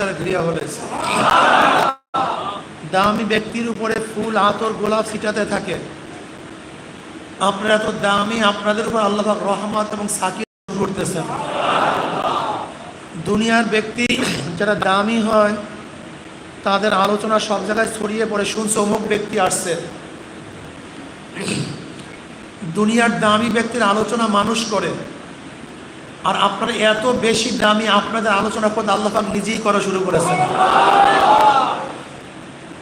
ফেরেস্তারা ঘিরিয়া বলেছে দামি ব্যক্তির উপরে ফুল, আতর, গোলাপ ছিটাতে থাকে। আপনারা তো দামি, আপনাদের উপর আল্লাহ রহমত এবং সাকির করতেছেন। দুনিয়ার ব্যক্তি যারা দামি হয়, তাদের আলোচনা সব জায়গায় ছড়িয়ে পড়ে, শুনছে অমুক ব্যক্তি আসছে। দুনিয়ার দামি ব্যক্তির আলোচনা মানুষ করে। আর আপনারা এত বেশি দামি আপনাদের আলোচনা করতে আল্লাহ পাক নিজেই করা শুরু করেছেন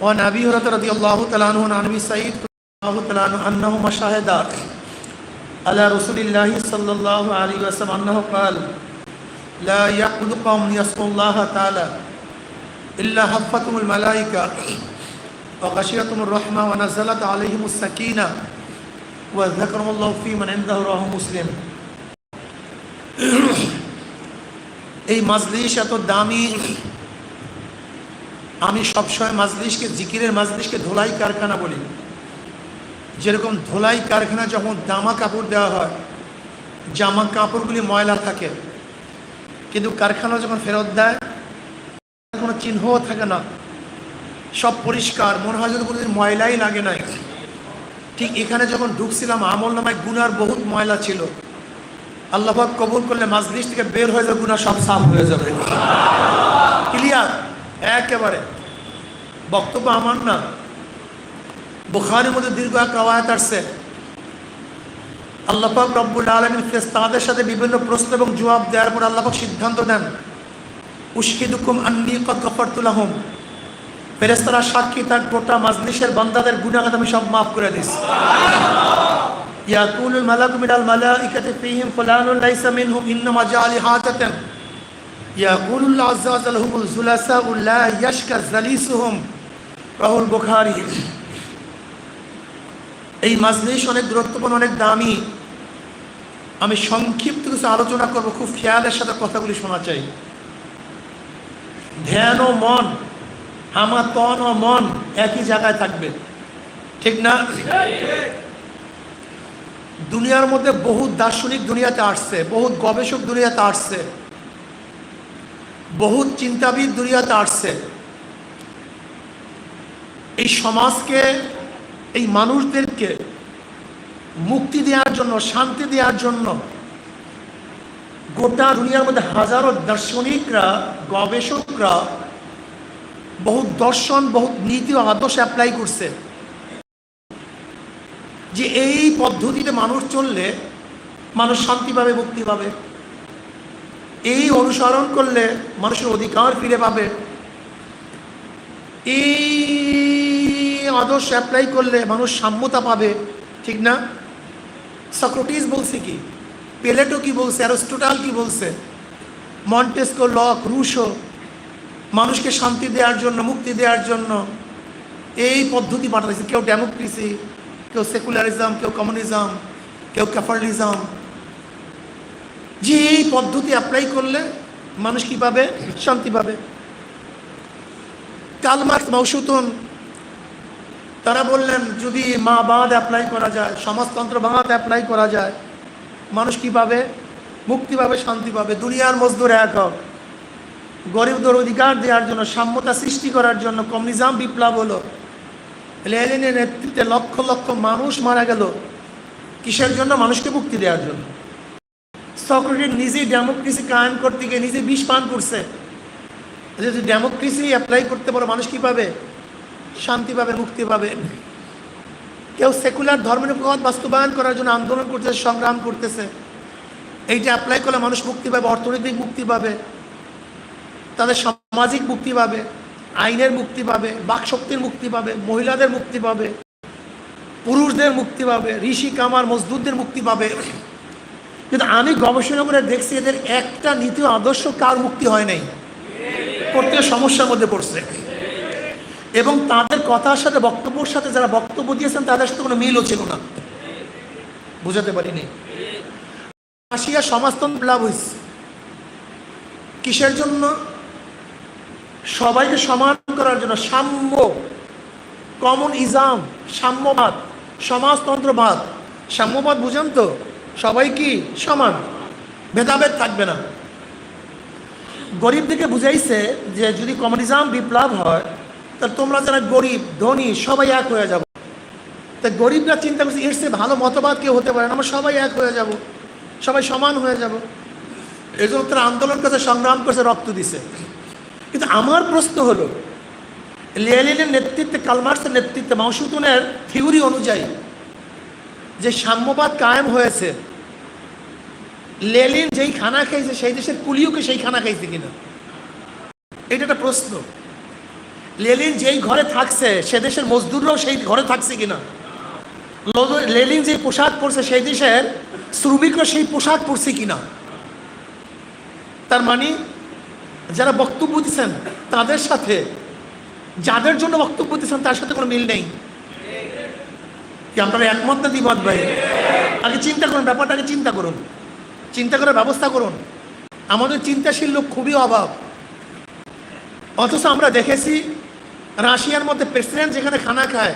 وعن أبي هريرة رضي الله تعالى عنه عن أبي سعيد رضي الله تعالى عنه أنه مشاهد على رسول الله صلى الله عليه وسلم أنه قال لا يعبد قوم يسموا الله تعالى إلا حفتهم الملائكة وغشيتهم الرحمة ونزلت عليهم السكينة وذكرهم الله في من عنده رواه مسلم এই মাজলিস এত দামি। আমি সবসময় মাজলিসকে জিকিরের মাজলিসকে ধোলাই কারখানা বলি। যেরকম ধোলাই কারখানা যখন দামা কাপড় দেওয়া হয়, জামা কাপড়গুলি ময়লা থাকে। কিন্তু কারখানা যখন ফেরত দেয়, কোনো চিহ্নও থাকে না। সব পরিষ্কার, মনে হয় কোনোদিন ময়লাই লাগে নাই। ঠিক এখানে যখন ঢুকছিলাম, আমল নামায় গুনার বহুত ময়লা ছিল। আল্লাহাক কবুল করলে মাজলিস থেকে বের হয়ে যাবে গুনা সব সাফ হয়ে যাবে। ক্লিয়ার? একেবারে। বক্তব্য আমার না। বুখারের মধ্যে দীর্ঘ এক আওয়ায়াত আসছে। আল্লাপাক রব্বুল আলমী তাদের সাথে বিভিন্ন প্রশ্ন এবং জবাব দেওয়ার পর আল্লাপাক সিদ্ধান্ত নেন। উস্কিদুকুম আন্নি কত গফরতুলাহম ফেরেস্তারা সাক্ষী তার গোটা মাজলিসের বান্দাদের গুণাগাত আমি সব মাফ করে দিস ইয়াকুল মালাক মিনাল মালাইকাতি ফীহিম ফুলানুন লাইসা মিনহুম ইন্নামা জাআলি হাজাতান ইয়াকুল আল্লাহ আযজা ওয়া জাল্লা হুমুল জুলাসা লা ইয়াশকা রাহুল বুখারী এই মাজলিস অনেক গুরুত্বপূর্ণ, অনেক দামি। আমি সংক্ষিপ্ত কিছু আলোচনা করব, খুব খেয়ালের সাথে কথাগুলি শোনা চাই। ধ্যান ও মন আমার তন ও মন একই জায়গায় থাকবে। ঠিক না? দুনিয়ার মধ্যে বহুত দার্শনিক দুনিয়াতে আসছে, বহুত গবেষক দুনিয়াতে আসছে, বহুত চিন্তাবিদ দুনিয়াতে আসছে। এই সমাজকে, এই মানুষদেরকে মুক্তি দেওয়ার জন্য, শান্তি দেওয়ার জন্য গোটা দুনিয়ার মধ্যে হাজারো দার্শনিকরা, গবেষকরা বহু দর্শন বহু নীতি ও আদর্শ অ্যাপ্লাই করছে। যে এই পদ্ধতিতে মানুষ চললে মানুষ শান্তি পাবে, মুক্তি পাবে। এই অনুসরণ করলে মানুষের অধিকার ফিরে পাবে। এই আদর্শ অ্যাপ্লাই করলে মানুষ সাম্যতা পাবে, ঠিক না? সক্রোটিস বলছে কি, পেলেটো কি বলছে, অ্যারোস্টোটাল কি বলছে? মন্টেস্কো, লক, রুশো, মানুষকে শান্তি দেওয়ার জন্য, মুক্তি দেওয়ার জন্য এই পদ্ধতি পাঠাচ্ছে কেউ ডেমোক্রেসি কেউ সেকুলারিজম কেউ কমিউনিজম কেউ ক্যাপার্লিজম যে এই পদ্ধতি অ্যাপ্লাই করলে মানুষ কি পাবে? শান্তি পাবে। কালমার্ক মৌসুতন, তারা বললেন, যদি মা বাঁধ অ্যাপ্লাই করা যায়, সমাজতন্ত্র বাঁধ অ্যাপ্লাই করা যায়, মানুষ কি পাবে? মুক্তি পাবে, শান্তি পাবে। দুনিয়ার মজদুর এক হোক। গরিবদের অধিকার দেওয়ার জন্য, সাম্যতা সৃষ্টি করার জন্য কমিউনিজম বিপ্লব হলো। লেনিনের নেতৃত্বে লক্ষ লক্ষ মানুষ মারা গেল কিসের জন্য? মানুষকে মুক্তি দেওয়ার জন্য। সক্রেটিস নিজেই ডেমোক্রেসি কায়েম করতে গিয়ে নিজে বিষ পান করছে। যদি ডেমোক্রেসি অ্যাপ্লাই করতে পারো, মানুষ কি পাবে? শান্তি পাবে, মুক্তি পাবে। কেউ সেকুলার ধর্মের পথ বাস্তবায়ন করার জন্য আন্দোলন করতেছে, সংগ্রাম করতেছে। এইটা অ্যাপ্লাই করলে মানুষ মুক্তি পাবে, অর্থনৈতিক মুক্তি পাবে, তাদের সামাজিক মুক্তি পাবে। আইনের মুক্তি পাবে, বাকশক্তির মুক্তি পাবে, মহিলাদের মুক্তি পাবে, পুরুষদের মুক্তি পাবে, ঋষি, কামার, মজদুরদের মুক্তি পাবে। কিন্তু আমি গবেষণা করে দেখছি এদের একটা নীতি আদর্শ কার মুক্তি হয় নাই? প্রত্যেক সমস্যার মধ্যে পড়ছে। এবং তাদের কথার সাথে, বক্তব্যের সাথে যারা বক্তব্য দিয়েছেন, তাদের সাথে কোনো মিলও ছিল না। বুঝাতে পারিনি। রাশিয়া সমাজতন্ত্র লাভ হয়েছে কিসের জন্য? সবাইকে সমান করার জন্য সাম্য কমন ইজাম সাম্যবাদ, সমাজতন্ত্রবাদ। সাম্যবাদ বুঝেন তো? সবাই কি? সমান। ভেদাভেদ থাকবে না। গরিবদেরকে বুঝাইছে যে যদি কমিউনিজম বিপ্লব হয়, তা তোমরা যারা গরিব, ধনী, সবাই এক হয়ে যাব। তা গরিবরা চিন্তা করছে, এর চেয়ে ভালো মতবাদ কেউ হতে পারে না, আমরা সবাই এক হয়ে যাব। সবাই সমান হয়ে যাব। এই জন্য তারা আন্দোলন করছে, সংগ্রাম করছে, রক্ত দিছে। কিন্তু আমার প্রশ্ন হলো লেলিনের নেতৃত্বে, কালমার্সের নেতৃত্বে মাউসুতুনের থিওরি অনুযায়ী যে সাম্যবাদ কায়েম হয়েছে লেলিন যেই খানা খাইছে সেই দেশের কুলিওকে সেই খানা খাইছে কিনা? এটা একটা প্রশ্ন। লেলিন যেই ঘরে থাকছে, সে দেশের মজদুররাও সেই ঘরে থাকছে কিনা? লেলিন যে পোশাক পরছে, সেই দেশের শ্রমিকরা সেই পোশাক পরছে কিনা? তার মানে যারা বক্তব্য দিচ্ছেন তাদের সাথে, যাদের জন্য বক্তব্য দিচ্ছেন তার সাথে কোনো মিল নেই। কি আপনারা একমত না দ্বিমত ভাই? আগে চিন্তা করুন ব্যাপারটাকে চিন্তা করুন। চিন্তা করার ব্যবস্থা করুন। আমাদের চিন্তাশীল লোক খুবই অভাব। অথচ আমরা দেখেছি, রাশিয়ার মধ্যে প্রেসিডেন্ট যেখানে খানা খায়,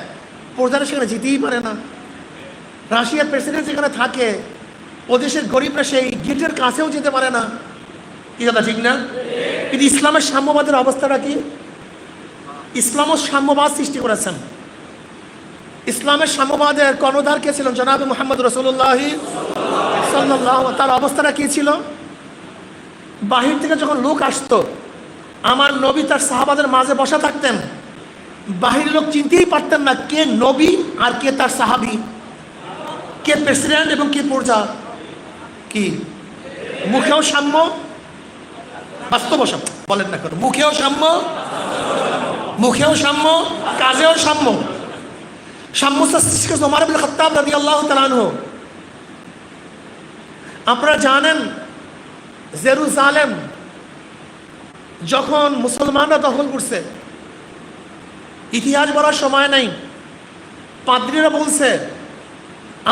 প্রজারা সেখানে যেতেই পারে না। রাশিয়ার প্রেসিডেন্ট যেখানে থাকে ও দেশের গরিবরা সেই গেটের কাছেও যেতে পারে না। কি কথা, ঠিক না? কিন্তু ইসলামের সাম্যবাদের অবস্থাটা কি? ইসলামও সাম্যবাদ সৃষ্টি করেছেন। ইসলামের সাম্যবাদের কর্ণধার কে ছিলেন? জনাব মোহাম্মদ রসুল্লাহ সাল্লাহ তার অবস্থাটা কি ছিল? বাহির থেকে যখন লোক আসতো, আমার নবী তার সাহাবাদের মাঝে বসা থাকতেন। বাহির লোক চিনতেই পারতেন না কে নবী আর কে তার সাহাবি। কে প্রেসিডেন্ট এবং কে প্রজা। কি? মুখেও সাম্য বাস্তব সাম্য বলেন না কেন, মুখেও সাম্য মুখেও সাম্য, কাজেও সাম্য। আপনারা জানেন জেরুজালেম যখন মুসলমানরা দখল করছে, ইতিহাস বলার সময় নাই, পাদ্রীরা বলছে,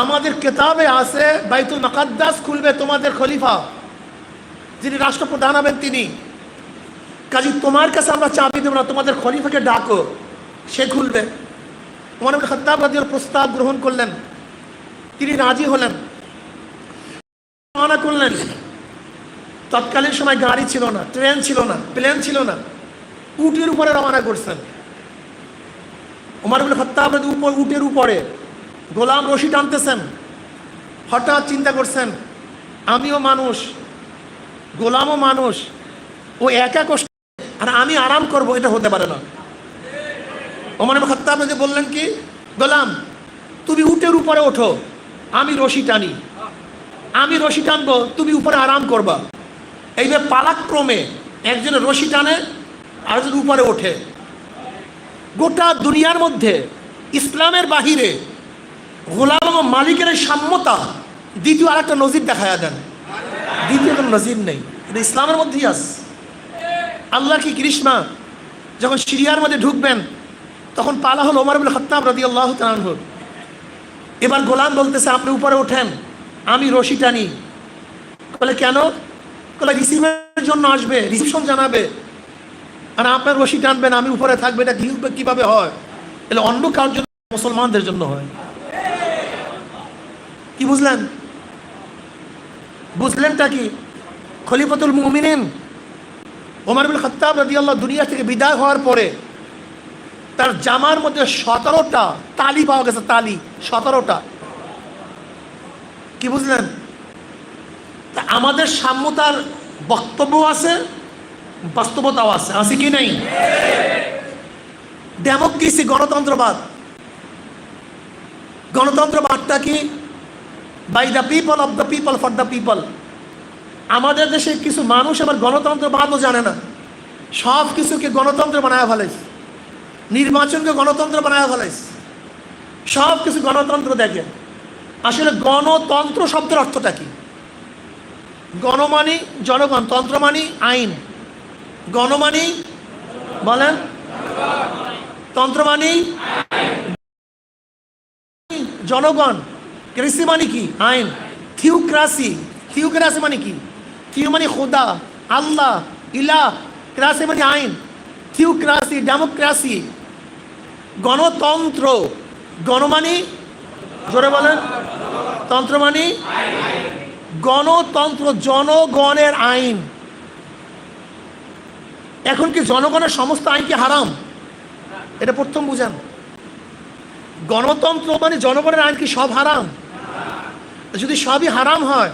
আমাদের কেতাবে আছে, বাইতুল মাকাদ্দাস খুলবে তোমাদের খলিফা। যিনি রাষ্ট্রপ্রধান হবেন তিনি। কাজী, তোমার কাছে আমরা চাবি দেবো না, তোমাদের খলিফাকে ডাকো, সে খুলবে। আবুল খত্তাব রাদিয়াল প্রস্তাব গ্রহণ করলেন। তিনি রাজি হলেন। রওনা করলেন। তৎকালীন সময় গাড়ি ছিল না, ট্রেন ছিল না, প্লেন ছিল না। উটের উপরে রওনা করছেন। উমর আবুল খত্তাব উপর, উটের উপরে। গোলাম রশি টানতেছেন। হঠাৎ চিন্তা করছেন, আমিও মানুষ গোলামও মানুষ। ও একা কষ্ট আর আমি আরাম করব, এটা হতে পারে না। আবুল খত্তাব রাদি বললেন কি, গোলাম, তুমি উটের উপরে ওঠো, আমি রশি টানি। আমি রশি টানবো, তুমি উপরে আরাম করবা। এইভাবে পালাক্রমে একজন রশি টানে, আরেকজন উপরে ওঠে। গোটা দুনিয়ার মধ্যে, ইসলামের বাহিরে গোলাম এবং মালিকের সাম্যতা দ্বিতীয় আরেকটা নজির দেখায়া দেন। দ্বিতীয় কোনো নজির নেই। এটা ইসলামের মধ্যেই আস আল্লাহ কি কৃষ্ণা? যখন সিরিয়ার মধ্যে ঢুকবেন, তখন পালা হল ওমর আবুল খত্তাব রাদি আল্লাহ তালানহুর এবার গোলাম বলতেছে, আপনি উপরে ওঠেন, আমি রশি টানি। বলে, কেন? বলে, রিসিভের জন্য আসবে, রিসিপশন জানাবে। আর আপনার রশি টানবেন আমি উপরে থাকবে, এটা কীভাবে হয়? তাহলে অন্য কারোর জন্য, মুসলমানদের জন্য হয়। কি বুঝলেন? বুঝলেনটা কি? খলিফাতুল মুমিনিন ওমর বিন খত্তাব রাদিয়াল্লাহু দুনিয়া থেকে বিদায় হওয়ার পরে তার জামার মধ্যে সতেরোটা তালি পাওয়া গেছে, তালি, সতেরোটা। কি বুঝলেন? তা আমাদের সাম্যতার বক্তব্য আছে, বাস্তবতাও আছে আছে কি নেই? ডেমোক্রেসি, গণতন্ত্রবাদ। গণতন্ত্রবাদটা কি? By the people of the people for the people আমাদের দেশে কিছু মানুষ আবার গণতন্ত্রবাদও জানে না। সব কিছুকে গণতন্ত্র বানায় ফেলাইছে। নির্বাচনকে গণতন্ত্র বানায় ফেলাইছে। সব কিছু গণতন্ত্র দেখে। আসলে গণতন্ত্র শব্দের অর্থটা কি? গণমানি, জনগণ তন্ত্র মানি আইন। গণমানি, বলেন। তন্ত্র মানি জনগণ। কৃষি মানে কি? আইন। থিওক্রাসি। থিওক্রাসি মানে কি? থিও মানে খোদা, আল্লাহ ইলা ক্রাসি মানে আইন। Theocracy, democracy. গণতন্ত্র। গণমানি জোরে বলেন। তন্ত্র মানে? গণতন্ত্র, জনগণের আইন। এখন কি জনগণের সমস্ত আইন কি হারাম? এটা প্রথম বুঝান। গণতন্ত্র মানে জনগণের আইন কি সব হারাম? যদি সবই হারাম হয়,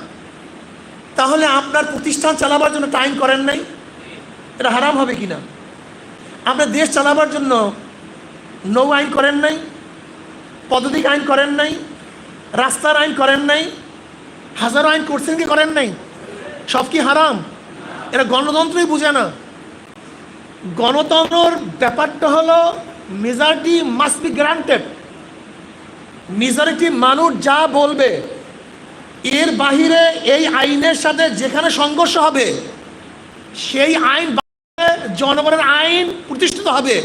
তাহলে আপনার প্রতিষ্ঠান চালাবার জন্য টাইম করেন নাই? এটা হারাম হবে কি না? আপনার দেশ চালাবার জন্য নৌ আইন করেন নাই? পদ্ধতিক আইন করেন নাই? রাস্তার আইন করেন নাই? হাজারো আইন করছেন কি করেন নাই? সব কি হারাম? এটা গণতন্ত্রই বুঝে না। গণতন্ত্রর ব্যাপারটা হলো majority must be granted majority মানুষ যা বলবে, এর বাহিরে এই আইনের সাথে যেখানে সংঘর্ষ হবে, সেই আইন জনগণের আইন প্রতিষ্ঠিত হবে।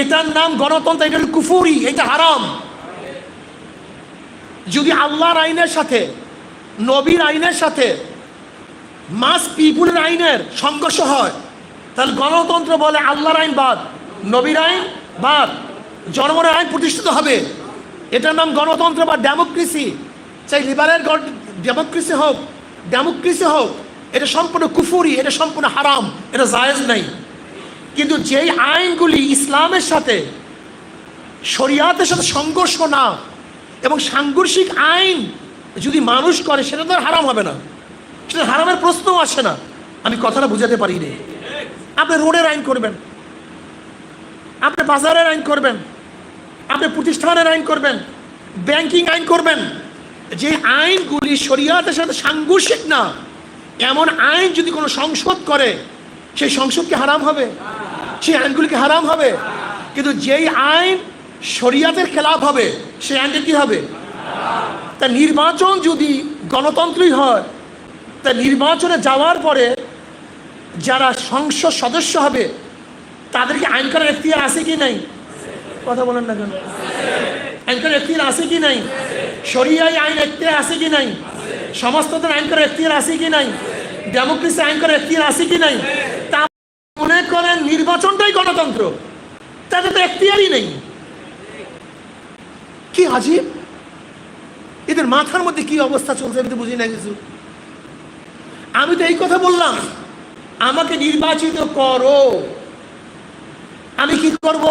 এটার নাম গণতন্ত্র, এটা কুফুরি, এটা হারাম। যদি আল্লাহর আইনের সাথে, নবীর আইনের সাথে মাস পিপুলের আইনের সংঘর্ষ হয়, তাহলে গণতন্ত্র বলে আল্লাহর আইন বাদ, নবীর আইন বাদ, জনগণের আইন প্রতিষ্ঠিত হবে। এটার নাম গণতন্ত্র বা ডেমোক্রেসি চাই লিবারেল ডেমোক্রেসি হোক ডেমোক্রেসি হোক, এটা সম্পূর্ণ কুফুরি, এটা সম্পূর্ণ হারাম, এটা জায়েজ নাই। কিন্তু যেই আইনগুলি ইসলামের সাথে, শরিয়াতের সাথে সংঘর্ষ না, এবং সাংঘর্ষিক আইন যদি মানুষ করে, সেটা তো হারাম হবে না। সেটা হারামের প্রশ্নও আসে না। আমি কথাটা বুঝাতে পারি নি আপনি রোডের আইন করবেন। আপনি বাজারের আইন করবেন। আপনি প্রতিষ্ঠানের আইন করবেন, ব্যাংকিং আইন করবেন। যে আইনগুলি শরিয়াতের সাথে সাংঘর্ষিক না, এমন আইন যদি কোনো সংসদ করে, সেই সংসদকে হারাম হবে, সেই আইনগুলিকে হারাম হবে। কিন্তু যেই আইন শরিয়াতের খেলাফ হবে, সেই আইনটা কি হবে? তা নির্বাচন যদি গণতন্ত্রই হয়, তা নির্বাচনে যাওয়ার পরে যারা সংসদ সদস্য হবে, তাদেরকে আইন করার এখতিয়ার আছে কি নাই? কথা বলেন না কেন? আইন করার এখতিয়ার আছে কি নাই? শরিয়ায় আইন এখতিয়ার আছে কি নাই? সমস্তদের আইন করার এখতিয়ার আছে কি নাই? ডেমোক্রেসি আইন করার এখতিয়ার আছে কি নাই? তা মনে করেন নির্বাচনটাই গণতন্ত্র। তাতে তো এখতিয়ারই নেই। কি আজীব এদের মাথার মধ্যে কি অবস্থা চলছে আমি তো বুঝি না কিছু। আমি তো এই কথা বললাম। আমাকে নির্বাচিত করো। আমি কি করব?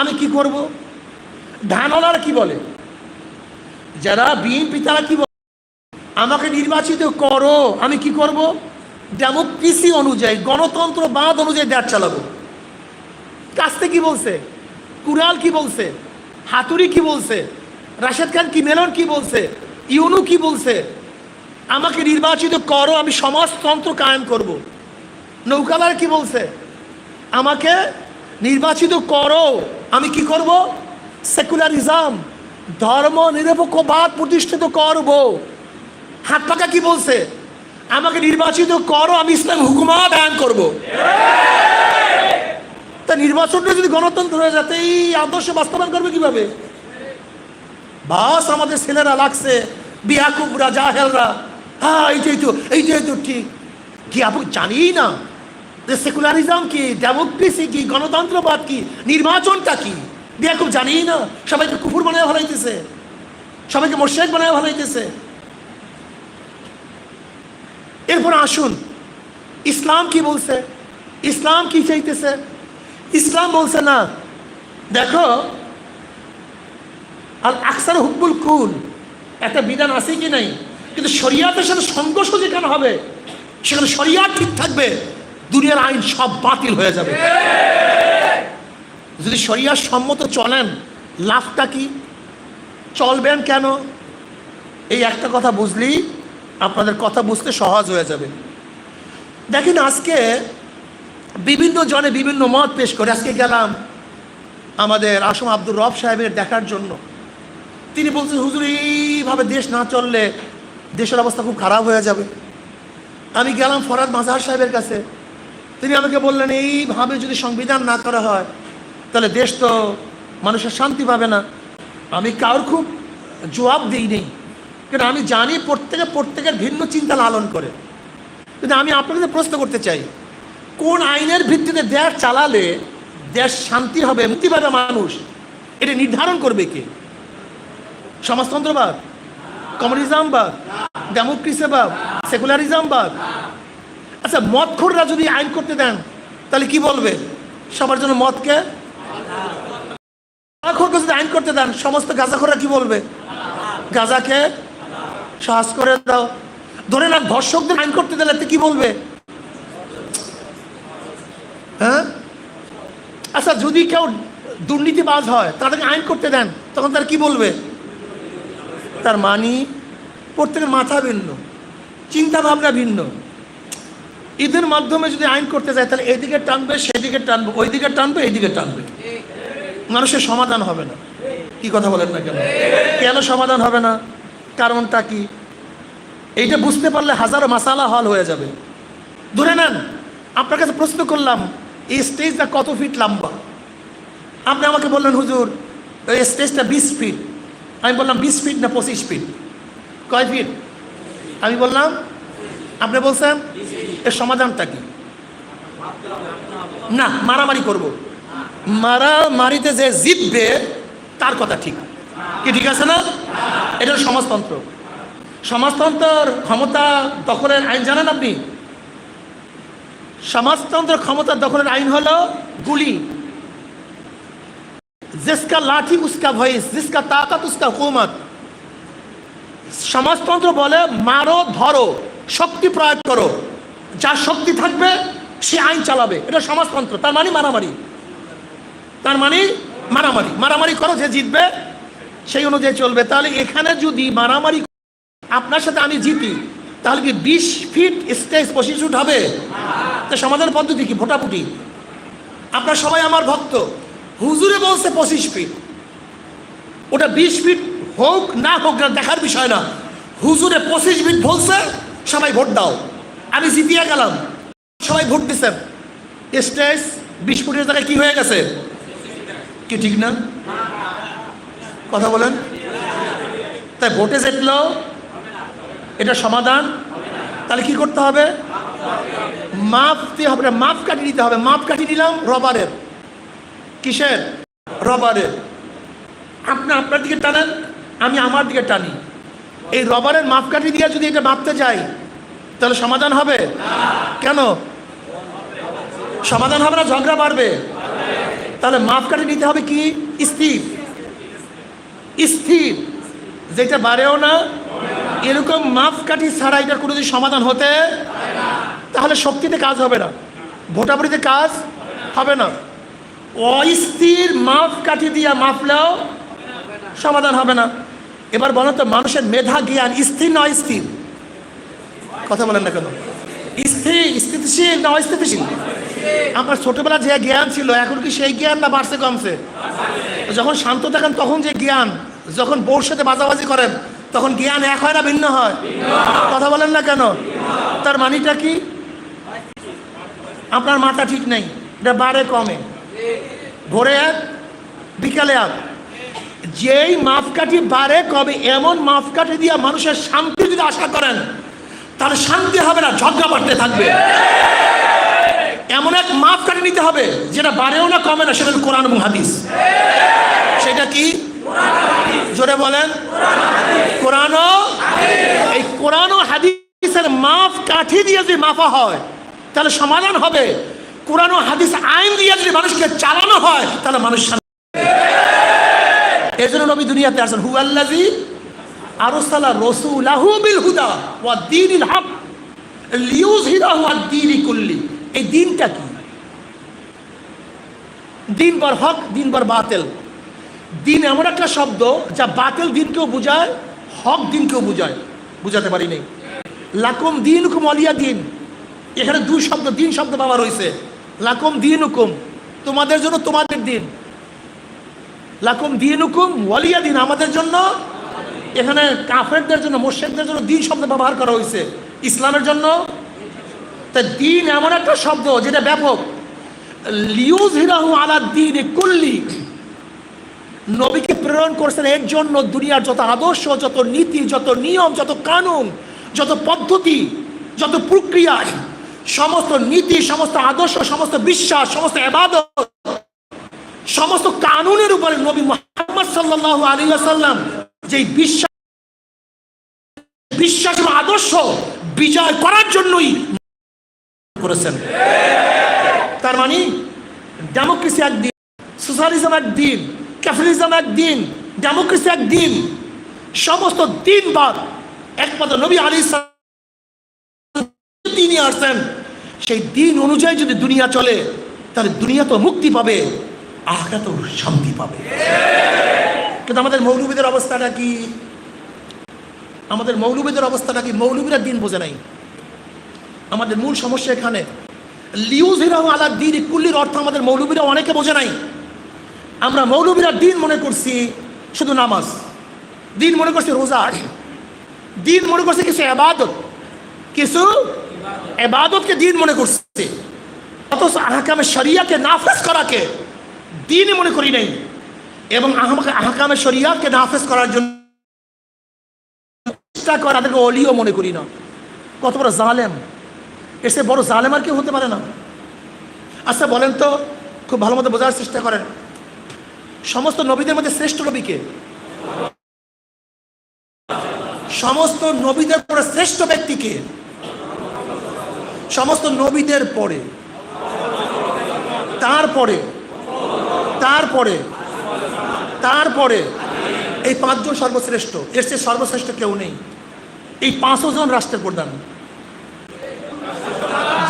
আমি কি করব? ধানওয়ালারা কি বলে? যারা বিএনপি তারা কি বলে? আমাকে নির্বাচিত করো, আমি কি করব? ডেমোক্রেসি অনুযায়ী গণতন্ত্রবাদ অনুযায়ী দেশ চালাবো। কাস্তে কি বলছে? কুরাল কি বলছে? হাতুড়ি কি বলছে? রাশেদ খান কি মেলন কি বলছে? ইউনু কি বলছে? আমাকে নির্বাচিত করো, আমি সমাজতন্ত্র কায়েম করব। নৌকালার কি বলছে? আমাকে নির্বাচিত করো। আমি কি করব? সেকুলারিজম, ধর্ম নিরপেক্ষবাদ প্রতিষ্ঠিত করব। হাত পাকা কি বলছে? আমাকে নির্বাচিত করো, আমি ইসলাম হুকুমাত আয়ন করব। তা নির্বাচনটা যদি গণতন্ত্র হয়ে যাতে এই আদর্শ বাস্তবায়ন করবে কীভাবে? বাস, আমাদের ছেলেরা লাগছে বিয়াকুবরা জাহেলরা। হ্যাঁ এইটাই তো এইটাই তো ঠিক। কি আপনি জানি না। যে সেকুলারিজম কি ডেমোক্রেসি কি, গণতন্ত্রবাদ কি, নির্বাচনটা কি? বিয়াকুব জানি না, সবাইকে কুকুর বানায় ভালাইতেছে সবাইকে মোর্শেক বানায় ভালাইতেছে এরপর আসুন, ইসলাম কি বলছে? ইসলাম কি চাইতেছে? ইসলাম বলছে না, দেখো আর আকসার হুকুল কুল, একটা বিধান আছে কি নাই? কিন্তু শরিয়াতের সাথে সংঘর্ষ যেখানে হবে, সেখানে শরিয়াত ঠিক থাকবে। দুনিয়ার আইন সব বাতিল হয়ে যাবে। যদি শরিয়ার সম্মত চলেন লাভটা কি? চলবেন কেন? এই একটা কথা বুঝলেই আপনাদের কথা বুঝতে সহজ হয়ে যাবে। দেখেন আজকে বিভিন্ন জনে বিভিন্ন মত পেশ করে আজকে গেলাম আমাদের আসম আব্দুর রব সাহেবের দেখার জন্য। তিনি বলছেন হুজুর এইভাবে দেশ না চললে দেশের অবস্থা খুব খারাপ হয়ে যাবে। আমি গেলাম ফরাদ মাজাহার সাহেবের কাছে। তিনি আমাকে বললেন, এইভাবে যদি সংবিধান না করা হয়, তাহলে দেশ তো মানুষের শান্তি পাবে না। আমি কারোর খুব জবাব দিই নেই কিন্তু আমি জানি প্রত্যেকে প্রত্যেকের ভিন্ন চিন্তা লালন করে। কিন্তু আমি আপনাদের প্রশ্ন করতে চাই, কোন আইনের ভিত্তিতে দেশ চালালে দেশ শান্তি হবে, মুক্তি পাবে মানুষ? এটা নির্ধারণ করবে কে? সমাজতন্ত্রবাদ কমিউনিজম বাদ? ডেমোক্রেসি বাদ? সেকুলারিজম বাদ? আচ্ছা মদখোররা যদি আইন করতে দেন, তাহলে কি বলবে? সবার জন্য মদকে গাঁজাখোরকে যদি আইন করতে দেন, সমস্ত গাঁজাখোররা কি বলবে? গাঁজাকে সাহস করে দাও। ধরে না ধর্ষকদের আইন করতে দিলে কি বলবে? হ্যাঁ? আচ্ছা যদি কেউ দুর্নীতিবাজ হয়, তাদেরকে আইন করতে দেন, তখন তার কি বলবে? তার মানি প্রত্যেকের মাথা ভিন্ন চিন্তা ভাবনা ভিন্ন। ঈদের মাধ্যমে যদি আইন করতে যায়, তাহলে এদিকে টানবে, সেদিকে টানবে, ওইদিকে টানবে এইদিকে টানবে। মানুষের সমাধান হবে না। কি কথা বলেন না কেন? কেন সমাধান হবে না? কারণটা কি? এইটা বুঝতে পারলে হাজারো মাসালা হল হয়ে যাবে। ধরে নেন, আপনার কাছে প্রশ্ন করলাম, এই স্টেজটা কত ফিট লম্বা? আপনি আমাকে বললেন, হুজুর, এই স্টেজটা বিশ ফিট। আমি বললাম, বিশ ফিট না পঁচিশ ফিট? কয় ফিট? আমি বললাম, আপনি বলছেন এর সমাধানটা কি? না, মারামারি করব। মারামারিতে যে জিতবে, তার কথা ঠিক। কি ঠিক আছে না? এটা সমাজতন্ত্র। সমাজতন্ত্র ক্ষমতা দখলের আইন, জানেন আপনি? সমাজতন্ত্র ক্ষমতা দখলের আইন হলো গুলি। জিসকা লাঠি উস্কা ভয়েস জিসকা তাকাত উস্কা হুকুমত। সমাজতন্ত্র বলে, মারো, ধরো, শক্তি প্রয়োগ করো। যার শক্তি থাকবে, সে আইন চালাবে। এটা সমাজতন্ত্র, তার মানে মারামারি। তার মানে মারামারি। মারামারি করো, যে জিতবে, সেই অনুযায়ী চলবে। তাহলে এখানে যদি মারামারি আপনার সাথে আমি জিতি, তাহলে কি বিশ ফিট স্টেজ পঁচিশ ফুট হবে? তা সমাধান পদ্ধতি কি? ভোটাভুটি। আপনার সবাই আমার ভক্ত। হুজুরে বলছে পঁচিশ ফিট। ওটা বিশ ফিট হোক, না হোক না দেখার বিষয় না। হুজুরে পঁচিশ ফিট বলছে, সবাই ভোট দাও। আমি জিতিয়ে গেলাম। সবাই ভোট দিচ্ছেন স্টেজ বিশ ফুটের জায়গায় কি হয়ে গেছে? কি ঠিক না? কথা বলেন। তাই ভোটে জিতলো, এটা সমাধান। তাহলে কি করতে হবে? মাপ দিয়ে হবে মাপ কাটিয়ে দিতে হবে। মাপ কাটিয়ে দিলাম রবারের। কিসের? রবারের। আপনি আপনার দিকে টানেন, আমি আমার দিকে টানি। এই রবারের মাপ মাপকাঠি দিয়ে যদি এটা মাপতে যাই তাহলে সমাধান হবে? কেন? সমাধান হবে না, ঝগড়া বাড়বে। তাহলে মাপকাঠি নিতে হবে কি? স্থির। স্থির। যেটা বাড়েও না, এরকম মাপকাঠি ছাড়া এটার কোনো যদি সমাধান হতে তাহলে শক্তিতে কাজ হবে না। ভোটাভুটিতে কাজ হবে না। অস্থির মাপ কাঠি দিয়া মাপলেও সমাধান হবে না। এবার বলো তো, মানুষের মেধা, জ্ঞান স্থির না অস্থির? কথা বলেন না কেন? স্থির স্থিতিশীল না অস্থিতিশীল? আমার ছোটবেলা যে জ্ঞান ছিল, এখন কি সেই জ্ঞান না বাড়ছে কমছে? যখন শান্ত থাকেন, তখন যে জ্ঞান, যখন বউর সাথে বাজাবাজি করেন, তখন জ্ঞান এক হয় না, ভিন্ন হয়? কথা বলেন না কেন? তার মানিটা কি? আপনার মাথা ঠিক নেই, এটা বাড়ে কমে। ভোরে এক, বিকালে এক। যেই মাপকাঠি বাড়ে কবে, এমন মাপকাঠি দিয়ে মানুষের শান্তি যদি আশা করেন তাহলে শান্তি হবে না, ঝগড়া বাড়তে থাকবে। এমন এক মাপকাঠি নিতে হবে, যেটা বাড়েও না, কমে না, সেটা কোরআন এবং হাদিস। সেটা কি? জোরে বলেন। কোরআন এই কোরআন হাদিসের মাপ কাঠি দিয়ে যদি মাপা হয়, তাহলে সমাধান হবে। কোরআন ও হাদিস আইন দিয়ে যদি মানুষকে চালানো হয়, তাহলে মানুষ এই জন্য নবী দুনিয়াতে আসেন হু আল্লাজি আরসালা রসুলাহু বিল হুদা ওয়া দীনিল হক। লিউযহিরাহু আদ-দীনি কুল্লি। এই দিনটা কি? দিন বার হক দিন বার বাতিল। দিন এমন একটা শব্দ যা বাতিল দিনকেও বোঝায়, হক দিনকেও বোঝায়। বুঝাতে পারি নাই। লাকুম দিন হুকুম অলিয়া দিন এখানে দুই শব্দ দিন শব্দ বাবা রয়েছে। লাকুম দিন তোমাদের জন্য তোমাদের দিন লাকুম দিন হুকুম ওয়ালিয়া দিন আমাদের জন্য এখানে কাফেরদের জন্য মোর্শেকদের জন্য দিন শব্দ ব্যবহার করা হয়েছে। ইসলামের জন্য? তা দিন এমন একটা শব্দ যেটা ব্যাপক। লিউজ হিরাহু আলা দিন কুল্লি। নবীকে প্রেরণ করছেন এর জন্য দুনিয়ার যত আদর্শ, যত নীতি, যত নিয়ম, যত কানুন, যত পদ্ধতি, যত প্রক্রিয়া, সমস্ত নীতি, সমস্ত আদর্শ, সমস্ত বিশ্বাস, সমস্ত এবাদত সমস্ত কানুনের উপরে নবী মোহাম্মদ সাল্লাহ আলী আসাল্লাম যে বিশ্বাস বিশ্বাস এবং আদর্শ বিজয় করার জন্যই করেছেন। তার মানে ডেমোক্রেসি একদিন সোশ্যালিজম একদিন ক্যাপিটালিজম একদিন ডেমোক্রেসি একদিন, সমস্ত দিন বাদ, একমাত্র নবী আলী তিনি আসছেন। সেই দিন অনুযায়ী যদি দুনিয়া চলে, তাহলে দুনিয়া তো মুক্তি পাবে আখরা তো শান্তি পাবে। কিন্তু আমাদের মৌলবীদের অবস্থাটা কি? আমাদের মৌলবীদের অবস্থাটা কি? মৌলবীরা দিন বোঝে নাই। আমাদের মূল সমস্যা এখানে লিউজ হিরাম আলা দিন কুল্লির অর্থ আমাদের মৌলবীরা অনেকে বোঝে নাই। আমরা মৌলবীরা দিন মনে করছি শুধু নামাজ, দিন মনে করছি রোজা, দিন মনে করছি কিছু আবাদত, কিছু এবাদতকে দিন মনে করছে। অথচ আহকামে শরিয়াকে নাফেজ করাকে দিন মনে করি নাই। এবং আহকামে শরিয়াকে নাফেজ করার জন্য চেষ্টা করে তাদেরকে অলিও মনে করি না। কত বড় জালেম। এসে বড় জালেম আর কেউ হতে পারে না। আচ্ছা বলেন তো, খুব ভালো মতো বোঝার চেষ্টা করেন। সমস্ত নবীদের মধ্যে শ্রেষ্ঠ নবীকে সমস্ত নবীদের পরে শ্রেষ্ঠ ব্যক্তিকে সমস্ত নবীদের পরে। তারপরে। তারপরে। তারপরে এই পাঁচজন সর্বশ্রেষ্ঠ, এর চেয়ে সর্বশ্রেষ্ঠ কেউ নেই। এই পাঁচশো জন রাষ্ট্রের প্রধান।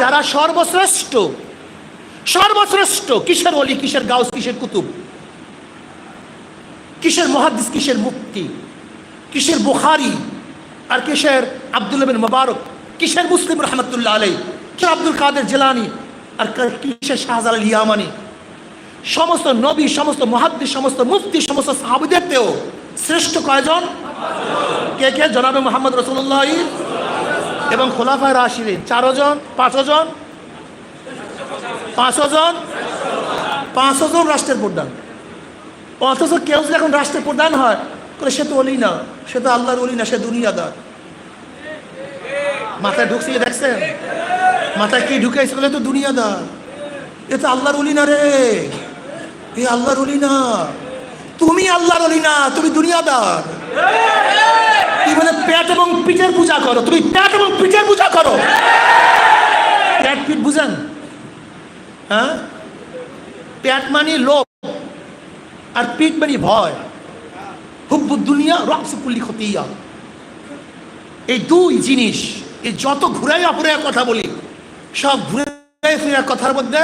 যারা সর্বশ্রেষ্ঠ সর্বশ্রেষ্ঠ, কিসের অলি, কিসের গাউস, কিসের কুতুব? কিসের মহাদিস কিসের মুক্তি কিসের বুখারি? আর কিসের আব্দুল মুবারক? কিসের মুসলিম রহমতুল্লাহ আলাই কিসের আব্দুল কাদের জেলানি? আর কিসের শাহজালাল ইয়ামানি? সমস্ত নবী, সমস্ত মহাদ্দিস সমস্ত মুফতি, সমস্ত সাহাবিদেরতেও শ্রেষ্ঠ কয়জন? কে কে? জনাবে মোহাম্মদ রসুল্লাহ এবং খোলাফায় রাশিদিন। চারো জন পাঁচশো জন পাঁচশো জন পাঁচশো জন রাষ্ট্রের প্রধান। অথচ কেউ যদি এখন রাষ্ট্রের প্রধান হয় সে তো অলি না। সে তো আল্লাহর অলি না, সে দুনিয়াদার। মাথায় ঢুকছিয়ে দেখছেন? মাথায় কি ঢুকাইছে বলে তো দুনিয়াদার। এ তো আল্লাহর অলি না রে। এ আল্লাহর অলি না। তুমি আল্লাহর অলি না, তুমি দুনিয়াদার। তুমি পেট এবং পিঠের পূজা করো, তুমি এবং পিঠের পূজা করো। পিঠ বুঝেন? হ্যাঁ? মানে লোভ, আর পিঠ মানে ভয়। হুব্বুদ দুনিয়া রক্স কুল্লি খতিয়া এই দুই জিনিস, এই যত ঘুরাইয়া ফুরাইয়া কথা বলি, সব ঘুরে ফিরে কথার মধ্যে